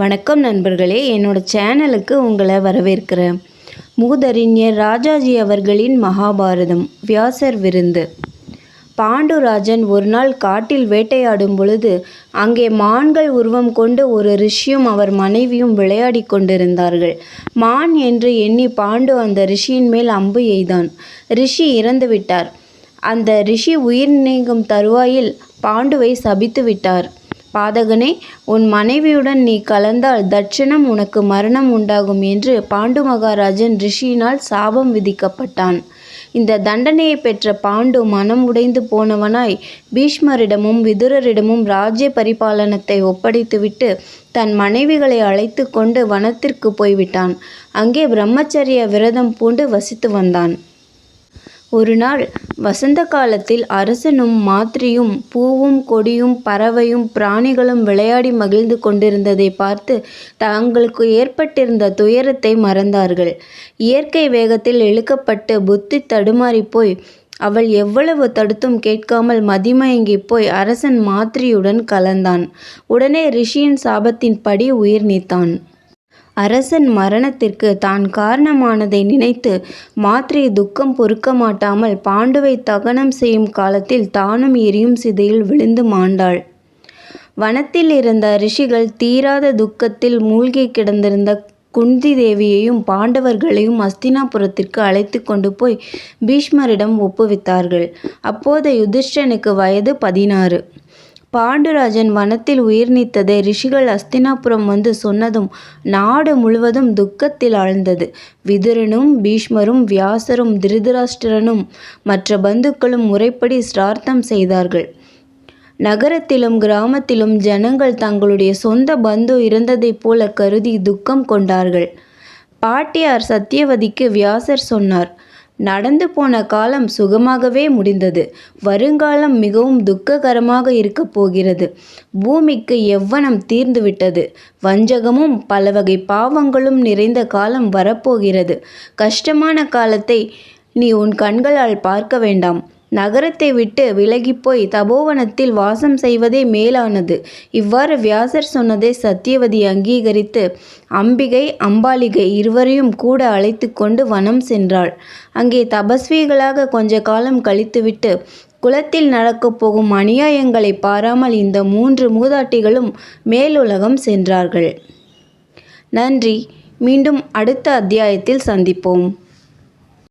வணக்கம் நண்பர்களே. என்னோட சேனலுக்கு உங்களை வரவேற்கிறேன். மூதறிஞர் ராஜாஜி அவர்களின் மகாபாரதம் வியாசர் விருந்து. பாண்டுராஜன் ஒரு நாள் காட்டில் வேட்டையாடும் பொழுது அங்கே மான்கள் உருவம் கொண்டு ஒரு ரிஷியும் அவர் மனைவியும் விளையாடி கொண்டிருந்தார்கள். மான் என்று எண்ணி பாண்டு அந்த ரிஷியின் மேல் அம்பு எய்தான். ரிஷி இறந்து விட்டார். அந்த ரிஷி உயிர் நீங்கும் தருவாயில் பாண்டுவை சபித்து விட்டார். பாதகனே உன் மனைவியுடன் நீ கலந்தால் தட்சணம் உனக்கு மரணம் உண்டாகும் என்று பாண்டு மகாராஜன் ரிஷியினால் சாபம் விதிக்கப்பட்டான். இந்த தண்டனையை பெற்ற பாண்டு மனம் உடைந்து போனவனாய் பீஷ்மரிடமும் விதுரரிடமும் ராஜ்ய பரிபாலனத்தை ஒப்படைத்துவிட்டு தன் மனைவிகளை அழைத்து கொண்டு வனத்திற்கு போய்விட்டான். அங்கே பிரம்மச்சரிய விரதம் பூண்டு வசித்து வந்தான். ஒரு நாள் வசந்த காலத்தில் அரசனும் மாத்திரியும் பூவும் கொடியும் பறவையும் பிராணிகளும் விளையாடி மகிழ்ந்து கொண்டிருந்ததை பார்த்து தங்களுக்கு ஏற்பட்டிருந்த துயரத்தை மறந்தார்கள். இயற்கை வேகத்தில் இழுக்கப்பட்டு புத்தி தடுமாறி போய் அவள் எவ்வளவு தடுத்தும் கேட்காமல் மதிமயங்கி போய் அரசன் மாத்திரியுடன் கலந்தான். உடனே ரிஷியின் சாபத்தின்படி உயிர் நீத்தான். அரசன் மரணத்திற்கு தான் காரணமானதை நினைத்து மாத்திரை துக்கம் பொறுக்க மாட்டாமல் பாண்டுவை தகனம் செய்யும் காலத்தில் தானும் எரியும் சிதையில் விழுந்து மாண்டாள். வனத்தில் இருந்த ரிஷிகள் தீராத துக்கத்தில் மூழ்கி கிடந்திருந்த குந்தி தேவியையும் பாண்டவர்களையும் அஸ்தினாபுரத்திற்கு அழைத்து கொண்டு போய் பீஷ்மரிடம் ஒப்புவித்தார்கள். அப்போது யுதிஷ்டனுக்கு வயது பதினாறு. பாண்டுராஜன் வனத்தில் உயிர் நீத்ததை ரிஷிகள் அஸ்தினாபுரம் வந்து சொன்னதும் நாடு முழுவதும் துக்கத்தில் ஆழ்ந்தது. விதுரனும் பீஷ்மரும் வியாசரும் திருதராஷ்டிரனும் மற்ற பந்துக்களும் முறைப்படி சிரார்த்தம் செய்தார்கள். நகரத்திலும் கிராமத்திலும் ஜனங்கள் தங்களுடைய சொந்த பந்து இறந்ததைப் போல கருதி துக்கம் கொண்டார்கள். பாட்டியார் சத்தியவதிக்கு வியாசர் சொன்னார் நடந்து போன காலம் சுகமாகவே முடிந்தது. வருங்காலம் மிகவும் துக்ககரமாக இருக்கப் போகிறது. பூமிக்கு எவ்வனம் தீர்ந்துவிட்டது வஞ்சகமும் பல வகை பாவங்களும் நிறைந்த காலம் வரப்போகிறது. கஷ்டமான காலத்தை நீ உன் கண்களால் பார்க்க வேண்டாம். நகரத்தை விட்டு விலகிப்போய் தபோவனத்தில் வாசம் செய்வதே மேலானது. இவ்வாறு வியாசர் சொன்னதை சத்தியவதி அங்கீகரித்து அம்பிகை அம்பாலிகை இருவரையும் கூட அழைத்து கொண்டு வனம் சென்றாள். அங்கே தபஸ்விகளாக கொஞ்ச காலம் கழித்துவிட்டு குலத்தில் நடக்கப் போகும் அநியாயங்களை பாராமல் இந்த மூன்று மூதாட்டிகளும் மேலுலகம் சென்றார்கள். நன்றி. மீண்டும் அடுத்த அத்தியாயத்தில் சந்திப்போம்.